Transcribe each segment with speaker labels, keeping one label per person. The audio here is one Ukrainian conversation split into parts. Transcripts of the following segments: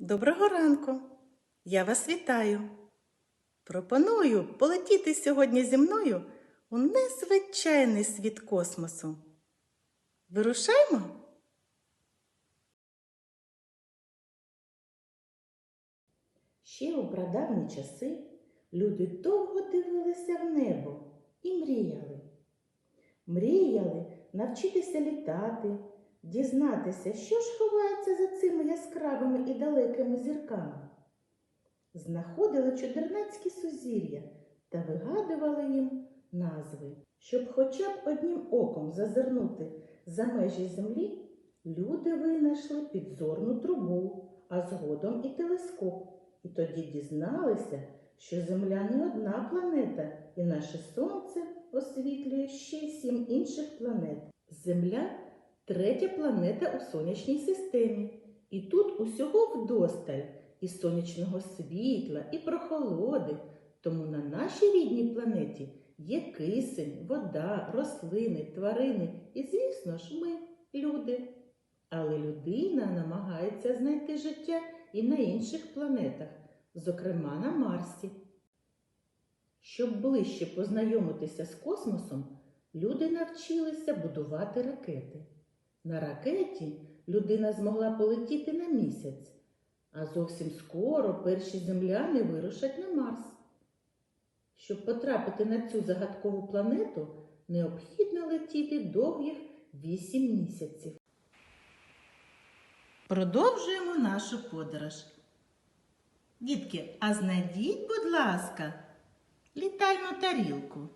Speaker 1: Доброго ранку! Я вас вітаю. Пропоную полетіти сьогодні зі мною у незвичайний світ космосу. Вирушаймо? Ще у прадавні часи люди довго дивилися в небо і мріяли. Мріяли навчитися літати, дізнатися, що ж ховається за цими яскравими і далекими зірками. Знаходили чудернацькі сузір'я та вигадували їм назви. Щоб хоча б одним оком зазирнути за межі землі, люди винайшли підзорну трубу, а згодом і телескоп. І тоді дізналися, що Земля не одна планета, і наше Сонце освітлює ще сім інших планет. Земля третя планета у сонячній системі. І тут усього вдосталь і сонячного світла, і прохолоди. Тому на нашій рідній планеті є кисень, вода, рослини, тварини і, звісно ж, ми, люди. Але людина намагається знайти життя і на інших планетах, зокрема на Марсі. Щоб ближче познайомитися з космосом, люди навчилися будувати ракети. На ракеті людина змогла полетіти на місяць, а зовсім скоро перші земляни вирушать на Марс. Щоб потрапити на цю загадкову планету, необхідно летіти довгих вісім місяців. Продовжуємо нашу подорож. Дітки, а знайдіть, будь ласка, літальну тарілку.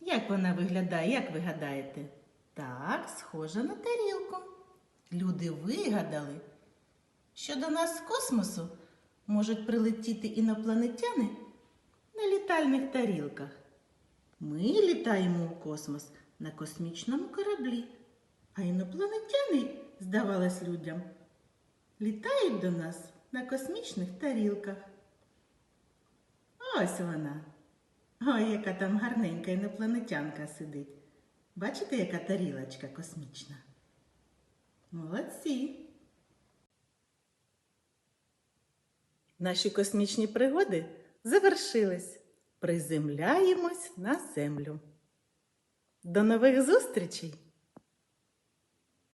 Speaker 1: Як вона виглядає, як ви гадаєте? Так, схожа на тарілку. Люди вигадали, що до нас з космосу можуть прилетіти інопланетяни на літальних тарілках. Ми літаємо у космос на космічному кораблі, а інопланетяни, здавалось людям, літають до нас на космічних тарілках. Ось вона. Ой, яка там гарненька інопланетянка сидить. Бачите, яка тарілочка космічна? Молодці. Наші космічні пригоди завершились. Приземляємось на землю. До нових зустрічей!